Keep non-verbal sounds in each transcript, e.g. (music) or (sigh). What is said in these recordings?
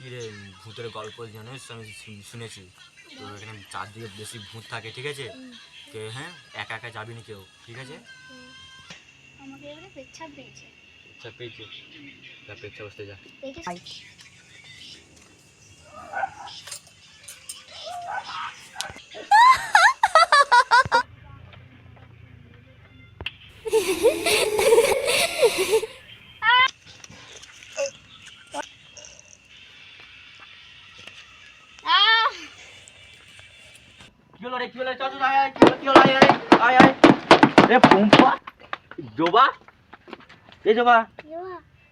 গল্প জানিস? আমি শুনেছি। তো এখানে চারদিকে বেশি ভূত থাকে ঠিক আছে? কে হ্যাঁ? একা একা যাবি না কেউ ঠিক আছে? আমাকে এবারে পেচ্ছাপ পেয়েছে? পেয়েছি বসতে যা। দেখেছি (laughs) কি হলো রে কি হলো চল আয় আয় কি হলো আয় আয় আয় রে পম্পা জোবা এ জোবা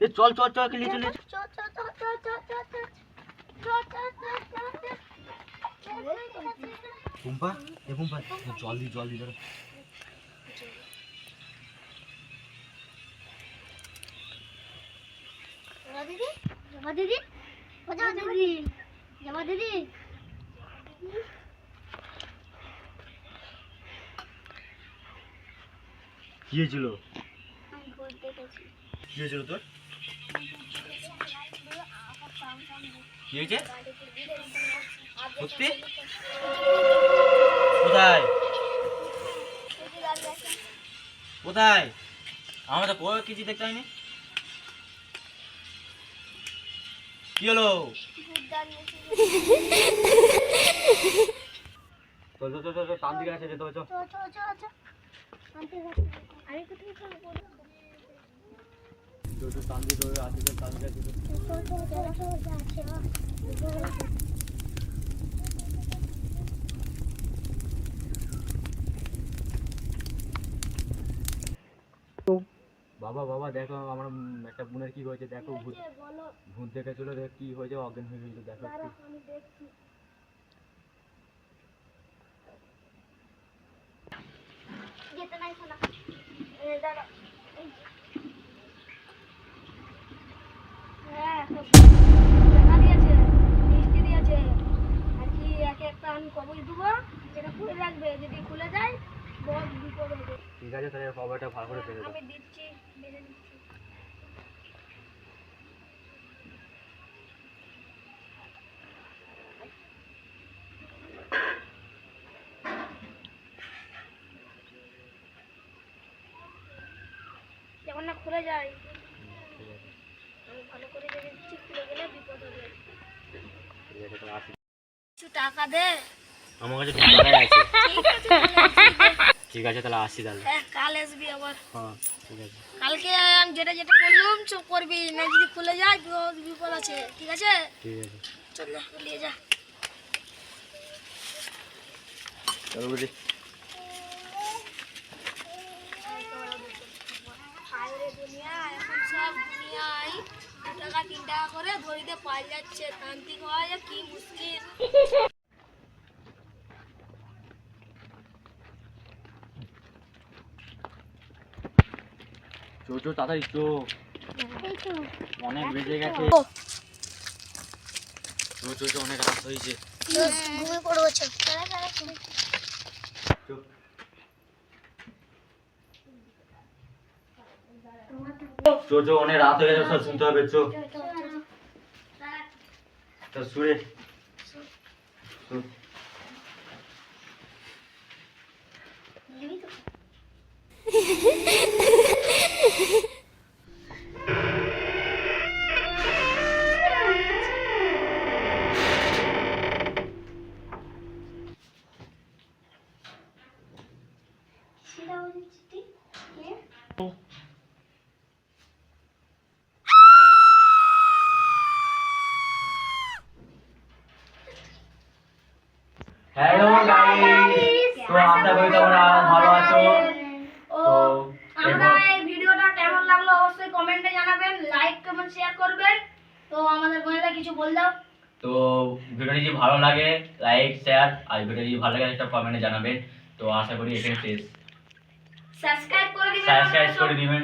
এ চল জল দি জল দি ধরো দিদি জমা দিদি জমা দিদি জমা দিদি কি হয়েছিল? কি হয়েছিল তোর? কি হয়েছে? সত্যি? কোথায়? কোথায়? আমরা তো কোনো কিছু দেখতে হয়নি। কি হলো? চল চল চল চল দিকে আছে যেতে হবে বাবা বাবা, দেখো, আমার একটা বোনের কি হয়েছে, দেখো, ভূত দেখেছিল দেখ কি হয়েছে, অজ্ঞান হয়ে গেছিল দেখো একটু। যেতে নাই শোনা দাঁড়া হ্যাঁ তো দেখা দিয়েছে মিষ্টি দিয়েছে আর কি একে একটা আমি কবজ দেবো যেটা খুলে রাখবে যদি খুলে যায় বড় বিপদ হবে ঠিক আছে তাহলে খবরটা ভালো করে ফেলে দাও। আমি দিচ্ছি খুলে যায়। ঠিক আছে ভালো করে বেঁধে দিচ্ছি খুলে গেলে বিপদ হবে। ঠিক আছে তাহলে আসি। কিছু টাকা দে। আমার কাছে টাকাই আছে। (laughs) ঠিক আছে চলে আসছি। ঠিক আছে তাহলে আসি তাহলে। হ্যাঁ কাল আসবি আবার। হ্যাঁ ঠিক আছে। কালকে আমি যেটা যেটা বললাম সব করবি। না যদি খুলে যায় বিপদ বিপদ আছে। ঠিক আছে? ঠিক আছে। চল যা, নিয়ে যা। চলো বুঝি হায়রে দুনিয়া এখন সব দুনিয়ায় দু টাকা তিন টাকা করে ধরিতে পাওয়া যাচ্ছে। তান্ত্রিক হওয়া কি মুশকিল। চো চো তাড়াতাড়ি চো। অনেক বেজে গেছে। চো চো চো অনেক রাত হয়েছে। ঘুমিয়ে পড়ব চো। চো চো অনেক রাত হয়ে গেছে শুনতে হবে চো। চল শুয়ে। শু। হ্যালো গাইস তো আশা করি তোমরা ভালো আছো। তো আমরা এই ভিডিওটা কেমন লাগল অবশ্যই কমেন্টে জানাবেন লাইক কমেন্ট শেয়ার করবেন। তো আমাদের বোনেরা কিছু বল দাও। তো ভিডিওটি যদি ভালো লাগে লাইক শেয়ার আর ভিডিওটি যদি ভালো লাগে একটা কমেন্টে জানাবেন। তো আশা করি এখানে শেষ। সাবস্ক্রাইব করে দিবেন সাবস্ক্রাইব করে দিবেন।